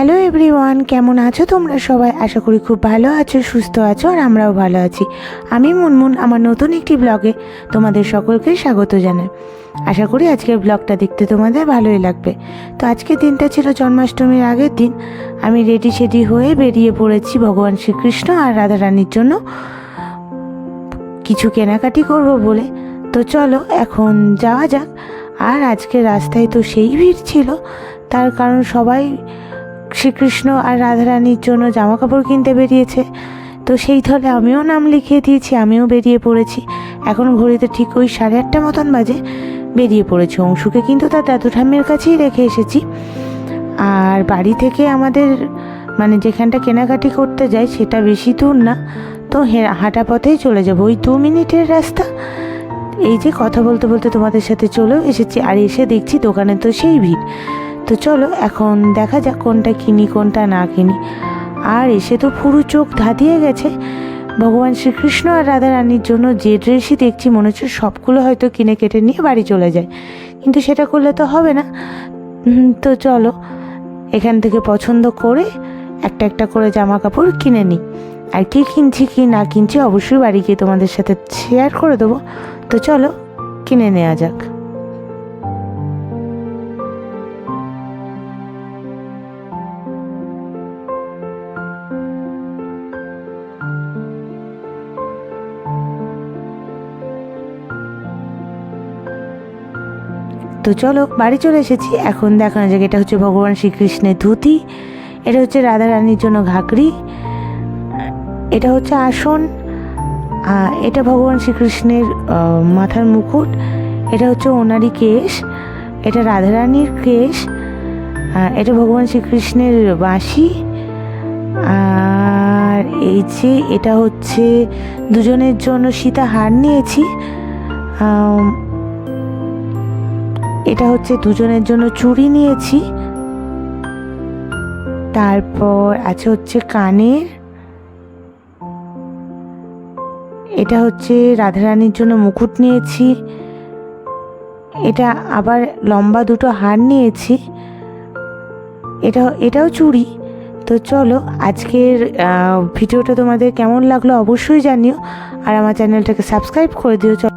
Hello everyone, কেমন আছো তোমরা সবাই? আশা করি খুব ভালো আছো, সুস্থ আছো, আর আমরাও ভালো আছি। আমি মুনমুন, আমার নতুন একটি ব্লগে তোমাদের সকলকে স্বাগত জানাই। আশা করি আজকের ব্লগটা দেখতে তোমাদের ভালোই লাগবে। তো আজকের দিনটা ছিল জন্মাষ্টমীর আগের দিন। আমি রেডি সেডি হয়ে বেরিয়ে পড়েছি ভগবান শ্রীকৃষ্ণ আর রাধারানীর জন্য। কিছু কেনাকাটি করব বলে। তো চলো, এখন যাওয়া যাক। আর আজকে রাস্তায় তো সেই ভিড় ছিল। তার কারণ সবাই শ্রীকৃষ্ণ আর রাধারানীর জন্য জামা কাপড় কিনতে বেরিয়েছে। তো সেই থলে আমিও নাম লিখিয়ে দিয়েছি, আমিও বেরিয়ে পড়েছি। এখন ঘড়িতে ঠিক ওই সাড়ে আটটা মতন বাজে। বেরিয়ে পড়েছি, অংশুকে কিন্তু তার দাদু ঠাম্মির কাছেই রেখে এসেছি। আর বাড়ি থেকে আমাদের মানে যেখানটা কেনাকাটি করতে যাই সেটা বেশি দূর না। তো হাঁটা পথেই চলে যাব। ওই দু মিনিটের রাস্তা। এই যে কথা বলতে বলতে তোমাদের সাথে চলেও এসেছি। আর এসে দেখছি দোকানে তো সেই ভিড়। তো চলো, এখন দেখা যাক কোনটা কিনি, কোনটা না কিনি। আর এসে তো পুরো চোখ ধাঁধিয়ে গেছে। ভগবান শ্রীকৃষ্ণ আর রাধা রানীর জন্য যে ড্রেসই দেখছি, মনে হচ্ছে সবগুলো হয়তো কিনে কেটে নিয়ে বাড়ি চলে যায়। কিন্তু সেটা করলে তো হবে না। তো চলো, এখান থেকে পছন্দ করে একটা একটা করে জামা কাপড় কিনে নিই। আর কি কিনছি, কি না কিনছি, অবশ্যই বাড়ি গিয়ে তোমাদের সাথে শেয়ার করে দেবো। তো চলো, কিনে নেওয়া যাক। তো চলো, বাড়ি চলে এসেছি। এখন দেখানো যাক, এটা হচ্ছে ভগবান শ্রীকৃষ্ণের ধুতি, এটা হচ্ছে রাধা রানীর জন্য ঘাগরি, এটা হচ্ছে আসন এটা ভগবান শ্রীকৃষ্ণের মাথার মুকুট, এটা হচ্ছে ওনারই কেশ, এটা রাধারানীর কেশ এটা ভগবান শ্রীকৃষ্ণের বাঁশি, আর এই যে এটা হচ্ছে দুজনের জন্য সীতা হার নিয়েছি এটা হচ্ছে দুজনের জন্য চুড়ি নিয়েছি। তারপর আছে হচ্ছে কানের। এটা হচ্ছে রাধারানীর জন্য মুকুট নিয়েছি। এটা আবার লম্বা দুটো হার নিয়েছি। এটা, এটাও চুড়ি। তো চলো, আজকের ভিডিওটা তোমাদের কেমন লাগল অবশ্যই জানিও। আর আমার চ্যানেলটাকে সাবস্ক্রাইব করে দিও।